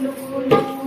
ulo-ulo.